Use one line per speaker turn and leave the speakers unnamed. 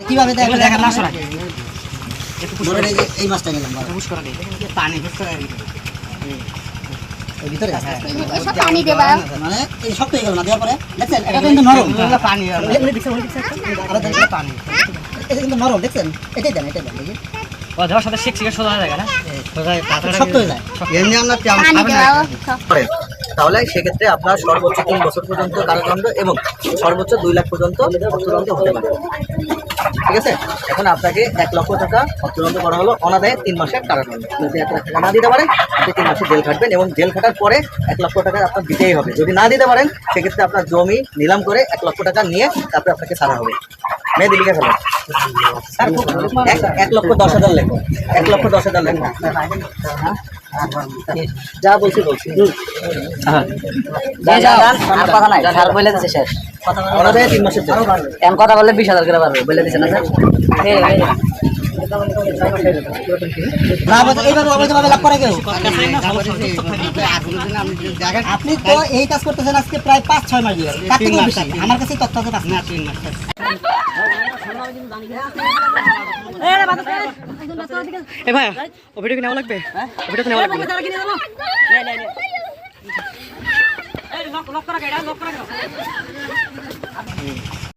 কীভাবে
দেখেন
এই মাছটা নিলাম
পানি
ভিতরে?
হ্যাঁ।
পানি দেবা।
মানে এই শক্ত গেল না দেওয়ার পরে? দেখছেন? এটা কিন্তু নরম।
এগুলো পানি
এটা কিন্তু নরম দেখছেন? এটাই দেন এটাই দেন দেখি।
সাথে শিখ শিখে সোজা যায় না?
শক্ত হয়ে যায়।
এমনি খাবেন
তাহলে সেক্ষেত্রে আপনার সর্বোচ্চ তিন বছর পর্যন্ত কারাদণ্ড এবং সর্বোচ্চ দুই লাখ পর্যন্ত অর্থদণ্ড হতে পারে। ঠিক আছে? এখন আপনাকে এক লক্ষ টাকা অর্থদণ্ড করা হলো। অনাদায়ে তিন মাসের কারাদণ্ড। যদি এক লাখ টাকা না দিতে পারেন, আপনি তিন মাসে জেল খাটবেন এবং জেল খাটার পরে এক লক্ষ টাকা আপনার দিতেই হবে। যদি না দিতে পারেন, সেক্ষেত্রে আপনার জমি নিলাম করে এক লক্ষ টাকা নিয়ে তারপরে আপনাকে ছাড়া হবে। মেয়ে দিলিকে ফেলো এক এক লক্ষ দশ হাজার লেখো। এক লক্ষ দশ হাজার লেখো। যা বলছি বলছি।
যা, যা, আর কথা নাই। স্যার বলে দিছে শেষ।
তিন মাসের
এখন কথা বললে বিশ হাজার করে পারবে বলে দিছে না স্যার।
আপনি তো এই কাজ করতেছেন আজকে প্রায় পাঁচ ছয় মাস। আমার কাছে তথ্য আছে পাঁচ
না
মাস
তিন মাস এ ভাই ও ভিডিও কি নেওয়া লাগবে? ভিডিও তো নেওয়া লাগবে?